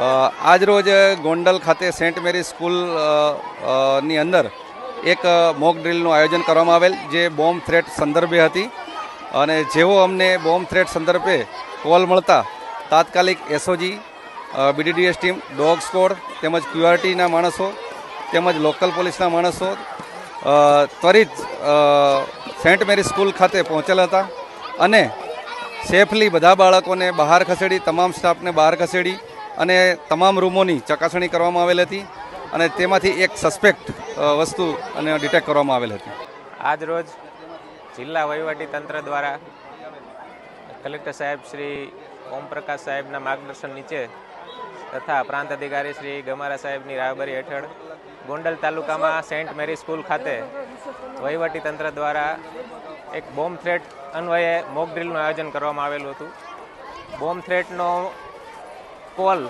આજરોજ ગોંડલ ખાતે સેન્ટ મેરી સ્કૂલની અંદર એક મોક ડ્રિલનું આયોજન કરવામાં આવેલ, જે બોમ્બ થ્રેટ સંદર્ભે હતી. અને જેવો અમને બોમ્બ થ્રેટ સંદર્ભે કોલ મળતા, તાત્કાલિક SOG BDDS team, dog squad તેમજ ક્યુઆરટીના માણસો તેમજ લોકલ પોલીસના માણસો ત્વરિત સેન્ટ મેરી સ્કૂલ ખાતે પહોંચેલા હતા. અને સેફલી બધા બાળકોને બહાર ખસેડી, તમામ સ્ટાફને બહાર ખસેડી અને તમામ રૂમોની ચકાસણી કરવામાં આવેલ હતી અને તેમાંથી એક સસ્પેક્ટ વસ્તુ અને ડિટેક્ટ કરવામાં આવેલ હતી. આજ રોજ જિલ્લા વહીવટી તંત્ર દ્વારા કલેક્ટર સાહેબ શ્રી ઓમપ્રકાશ સાહેબના માર્ગદર્શન નીચે તથા પ્રાંત અધિકારી શ્રી ગમારા સાહેબની રાહબરી હેઠળ ગોંડલ તાલુકામાં સેન્ટ મેરી સ્કૂલ ખાતે વહીવટી તંત્ર દ્વારા એક બોમ્બ થ્રેટ અન્વયે મોક ડ્રીલનું આયોજન કરવામાં આવેલું હતું. બોમ્બ થ્રેટનો કોલ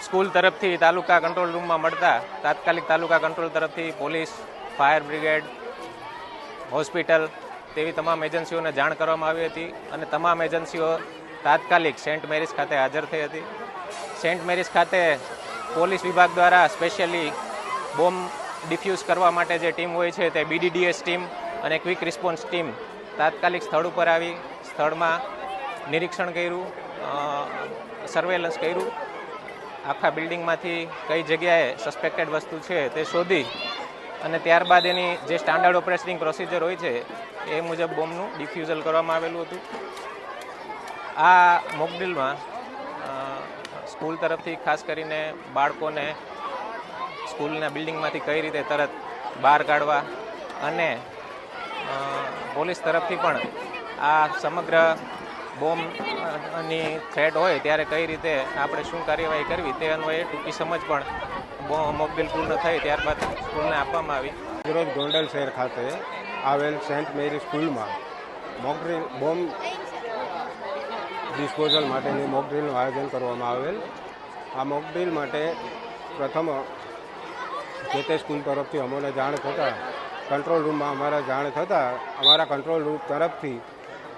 સ્કૂલ તરફથી તાલુકા કંટ્રોલ રૂમમાં મળતા તાત્કાલિક તાલુકા કંટ્રોલ તરફથી પોલીસ, ફાયર બ્રિગેડ, હોસ્પિટલ તેવી તમામ એજન્સીઓને જાણ કરવામાં આવી હતી અને તમામ એજન્સીઓ તાત્કાલિક સેન્ટ મેરીસ ખાતે હાજર થઈ હતી. સેન્ટ મેરીસ ખાતે પોલીસ વિભાગ દ્વારા સ્પેશિયલી બોમ્બ ડિફ્યુઝ કરવા માટે જે ટીમ હોય છે તે બીડીડીએસ ટીમ અને ક્વિક રિસ્પોન્સ ટીમ તાત્કાલિક સ્થળ ઉપર આવી, સ્થળમાં નિરીક્ષણ કર્યું સર્વેલન્સ કર્યું. આખા બિલ્ડિંગમાંથી કઈ જગ્યાએ સસ્પેક્ટેડ વસ્તુ છે તે શોધી અને ત્યારબાદ એની જે સ્ટાન્ડર્ડ ઓપરેટિંગ પ્રોસિજર હોય છે, એ મુજબ બોમ્બનું ડિફ્યુઝલ કરવામાં આવેલું હતું. આ મોકડ્રીલમાં સ્કૂલ તરફથી ખાસ કરીને બાળકોને સ્કૂલના બિલ્ડિંગમાંથી કઈ રીતે તરત બહાર કાઢવા અને પોલીસ તરફથી પણ આ સમગ્ર બોમ્બની થ્રેટ હોય ત્યારે કઈ રીતે આપણે શું કાર્યવાહી કરવી તે અન્વયે ટૂંકી સમજ પણ મોકડ્રીલ પૂર્ણ થઈ ત્યારબાદ સ્કૂલને આપવામાં આવી. રોજ ગોંડલ શહેર ખાતે આવેલ સેન્ટ મેરી સ્કૂલમાં મોકડ્રીલ બોમ્બ ડિસ્પોઝલ માટેની મોકડ્રીલનું આયોજન કરવામાં આવેલ. આ મોકડ્રીલ માટે પ્રથમ જે તે સ્કૂલ તરફથી અમોને જાણ થતાં, કંટ્રોલ રૂમમાં અમારા જાણ થતાં, અમારા કંટ્રોલ રૂમ તરફથી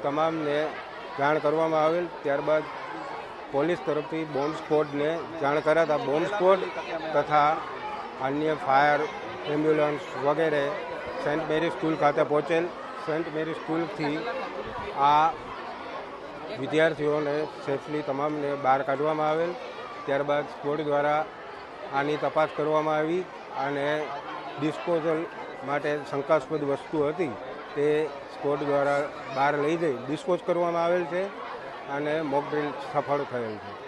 તમામને જાણ કરવામાં આવેલ. ત્યારબાદ પોલીસ તરફથી બોમ્બ સ્ક્વોડને જાણ કરાતા બોમ્બ સ્ક્વોડ તથા અન્ય ફાયર એમ્બ્યુલન્સ વગેરે સેન્ટ મેરી સ્કૂલ ખાતે પહોંચેલ. સેન્ટ મેરી સ્કૂલથી આ વિદ્યાર્થીઓને સેફલી તમામને બહાર કાઢવામાં આવેલ. ત્યારબાદ સ્પોર્ટ દ્વારા આની તપાસ કરવામાં આવી અને ડિસ્પોઝલ માટે શંકાસ્પદ વસ્તુ હતી. તે સ્કોડ દ્વારા બહાર લઈ જઈ, ડિસ્પોઝ કરવામાં આવેલ છે અને મોક સફળ થયેલ છે.